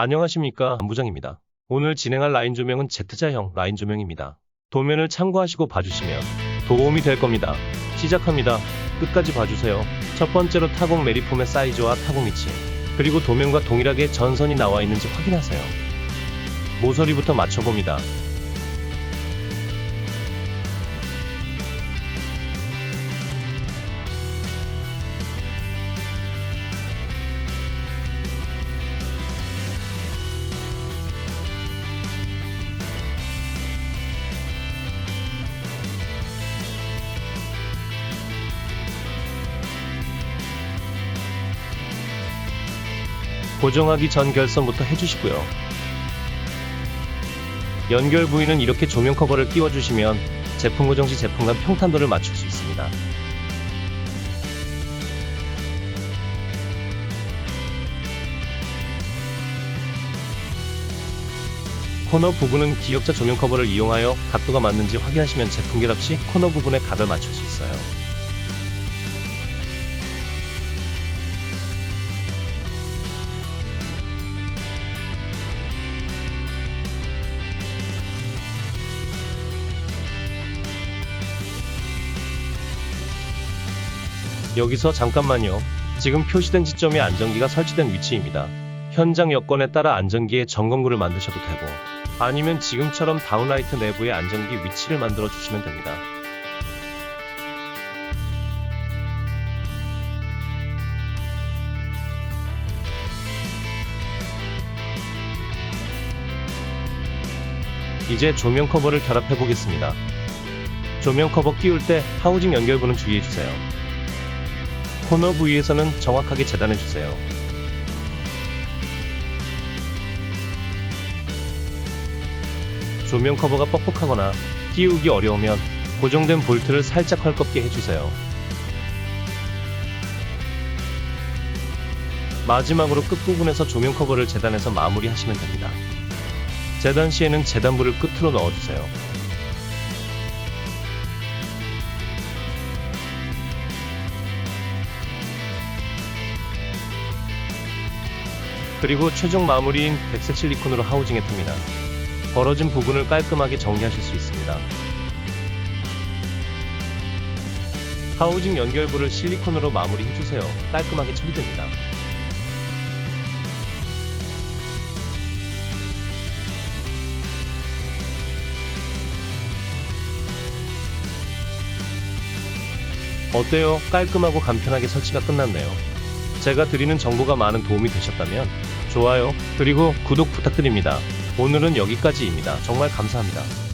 안녕하십니까 안부장입니다. 오늘 진행할 라인 조명은 Z자형 라인 조명입니다. 도면을 참고하시고 봐주시면 도움이 될 겁니다. 시작합니다. 끝까지 봐주세요. 첫 번째로 타공 메리폼의 사이즈와 타공 위치 그리고 도면과 동일하게 전선이 나와 있는지 확인하세요. 모서리부터 맞춰봅니다. 고정하기 전 결선부터 해주시고요. 연결 부위는 이렇게 조명 커버를 끼워주시면 제품 고정 시 제품 간 평탄도를 맞출 수 있습니다. 코너 부분은 기역자 조명 커버를 이용하여 각도가 맞는지 확인하시면 제품 결합 시 코너 부분의 각을 맞출 수 있어요. 여기서 잠깐만요. 지금 표시된 지점이 안전기가 설치된 위치입니다. 현장 여건에 따라 안전기에 점검구를 만드셔도 되고 아니면 지금처럼 다운라이트 내부에 안전기 위치를 만들어 주시면 됩니다. 이제 조명 커버를 결합해 보겠습니다. 조명 커버 끼울 때 하우징 연결부는 주의해 주세요. 코너 부위에서는 정확하게 재단해 주세요. 조명 커버가 뻑뻑하거나 끼우기 어려우면 고정된 볼트를 살짝 헐겁게 해주세요. 마지막으로 끝부분에서 조명 커버를 재단해서 마무리하시면 됩니다. 재단 시에는 재단부를 끝으로 넣어주세요. 그리고 최종 마무리인 백색 실리콘으로 하우징에 틉니다. 벌어진 부분을 깔끔하게 정리하실 수 있습니다. 하우징 연결부를 실리콘으로 마무리해주세요. 깔끔하게 처리됩니다. 어때요? 깔끔하고 간편하게 설치가 끝났네요. 제가 드리는 정보가 많은 도움이 되셨다면 좋아요, 그리고 구독 부탁드립니다. 오늘은 여기까지입니다. 정말 감사합니다.